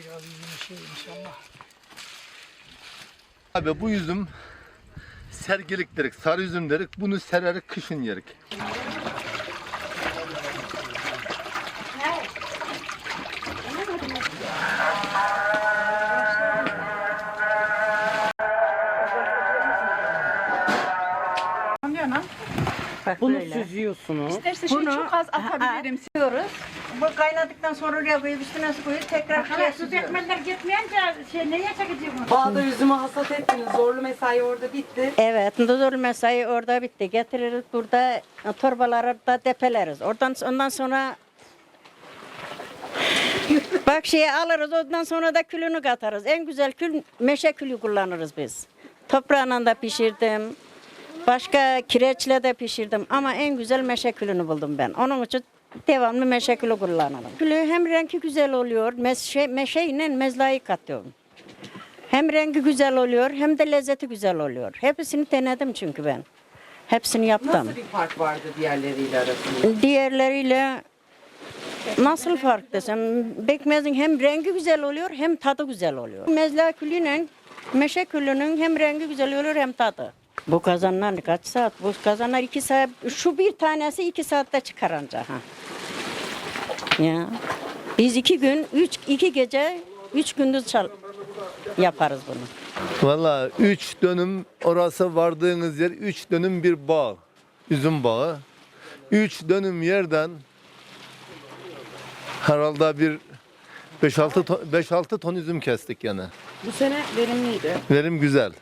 Biraz iyi şey inşallah. Abi bu üzüm sergilik derik, sarı üzüm derik. Bunu sererek kışın yerik. Bak Bunu böyle. süzüyorsunuz. İsterse şey Bunu- çok az atabilirim. Siliyoruz. Bu kaynadıktan sonra oraya koyup üstüne su koyup tekrar şeye Su süzüyoruz. ekmekler gitmeyince şey neye çekeceğim onu? Bağda üzümü hasat ettiniz. Zorlu mesai orada bitti. Evet, nuzul mesai orada bitti. Getiririz burada torbaları da depeleriz. Oradan ondan sonra bak şeyi alırız. Ondan sonra da külünü katarız. En güzel kül meşe külü kullanırız biz. Toprağla da pişirdim. Başka kireçle de pişirdim ama en güzel meşe külünü buldum ben. Onun için devamlı meşe külü kullanırım. Külü hem rengi güzel oluyor, meşe, meşeyle mezlayı katıyorum. Hem rengi güzel oluyor hem de lezzeti güzel oluyor. Hepsini denedim çünkü ben. Hepsini yaptım. Nasıl bir fark vardı diğerleriyle arasında? Diğerleriyle nasıl fark desem bekmezin hem rengi güzel oluyor hem tadı güzel oluyor. Mezla külüyle meşe külünün hem rengi güzel oluyor hem tadı. Bu kazanlar kaç saat? Bu kazanlar iki saat. Şu bir tanesi iki saatte çıkar ancak. Ha. Ya. Biz iki gün, üç, iki gece, üç gündüz çal yaparız bunu. Valla 3 dönüm orası vardığınız yer 3 dönüm bir bağ. Üzüm bağı. 3 dönüm yerden herhalde bir 5-6 ton, 5-6 ton üzüm kestik yani. Bu sene verimliydi. Verim güzel.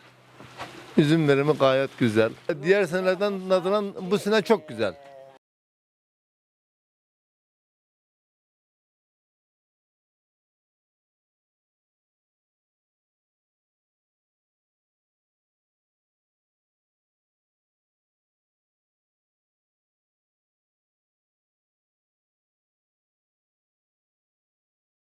Üzüm verimi gayet güzel. Diğer senelerden nazaran bu sene çok güzel.